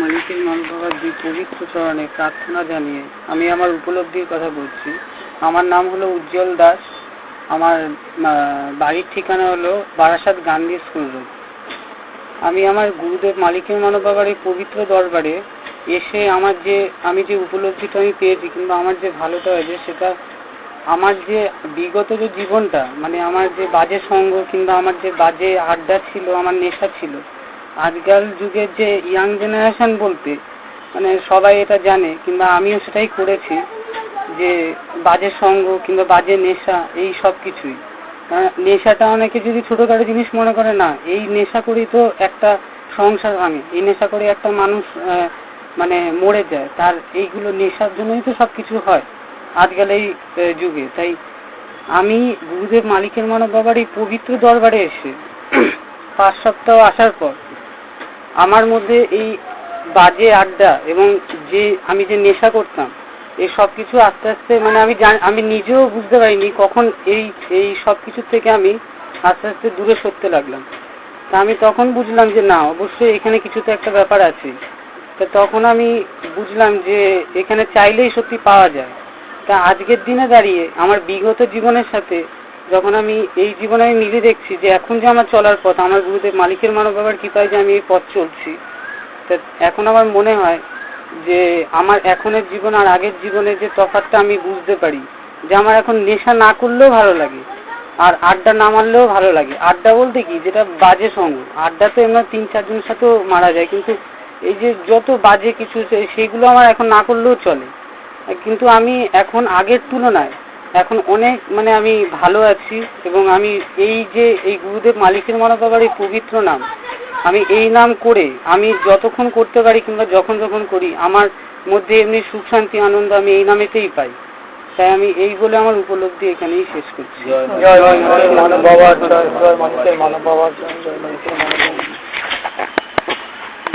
মালিকের বাবার দুই পবিত্র চরণে প্রার্থনা জানিয়ে আমি আমার উপলব্ধির কথা বলছি। আমার নাম হলো উজ্জ্বল দাস। আমার বাড়ির ঠিকানা হলো বারাসাত গান্ধী স্কুল রোড। আমি আমার গুরুদেব মালিকের মানব বাবার এই পবিত্র দরবারে এসে আমার যে, আমি যে উপলব্ধিটা আমি পেয়েছি কিংবা আমার যে ভালোটা হয়েছে সেটা, আমার যে বিগত যে জীবনটা মানে আমার যে বাজে সঙ্গ কিংবা আমার যে বাজে আড্ডা ছিল, আমার নেশা ছিল আজকাল যুগের যে ইয়াং জেনারেশন বলতে মানে সবাই এটা জানে, কিংবা আমিও সেটাই করেছি, যে বাজে সঙ্গ কিংবা বাজে নেশা, এই সব কিছুই। নেশাটা অনেকে যদি ছোটখাটো জিনিস মনে করে, না, এই নেশা করেই তো একটা সংসার ভাঙে, এই নেশা করে একটা মানুষ মানে মরে যায়, তার এইগুলো নেশার জন্যই তো সব কিছু হয়, আজকাল এই যুগে। তাই আমি গুরুদেব মালিকের মানব বাবার এই পবিত্র দরবারে এসে, পাঁচ সপ্তাহ আসার পর আমার মধ্যে এই বাজে আড্ডা এবং যে আমি যে নেশা করতাম, এই সব কিছু আস্তে আস্তে মানে আমি আমি নিজেও বুঝতে পারিনি কখন এই এই সব কিছু থেকে আমি আস্তে আস্তে দূরে সরতে লাগলাম। তা আমি তখন বুঝলাম যে না, অবশ্যই এখানে কিছু তো একটা ব্যাপার আছে। তা তখন আমি বুঝলাম যে এখানে চাইলেই সত্যি পাওয়া যায়। তা আজকের দিনে দাঁড়িয়ে আমার বিগত জীবনের সাথে যখন আমি এই জীবনে আমি মিলে দেখছি যে এখন যে আমার চলার পথ, আমার গুরুদেব মালিকের মানব বাবার কৃপায় যে আমি এই পথ চলছি। তা এখন আমার মনে হয় যে আমার এখনের জীবন আর আগের জীবনে যে তফাৎটা আমি বুঝতে পারি, যে আমার এখন নেশা না করলেও ভালো লাগে, আর আড্ডা না মারলেও ভালো লাগে। আড্ডা বলতে কি? যেটা বাজে সঙ্গ। আড্ডা তো আমরা তিন চারজনের সাথেও মারা যায়, কিন্তু এই যে যত বাজে কিছু সেগুলো আমার এখন না করলেও চলে। কিন্তু আমি এখন আগের তুলনায় এখন অনেক মানে আমি ভালো আছি এবং আমি এই যে এই গুরুদেব মালিকের মানব বাবার এই পবিত্র নাম আমি এই নাম করে আমি যতক্ষণ করতে পারি কিংবা যখন যখন করি আমার মধ্যে এমনি সুখ শান্তি আনন্দ আমি এই নামেতেই পাই তাই আমি এই বলে আমার উপলব্ধি এখানেই শেষ করছি জয় মানিকের মানব বাবা জয় জয় মানব বাবা জয় জয়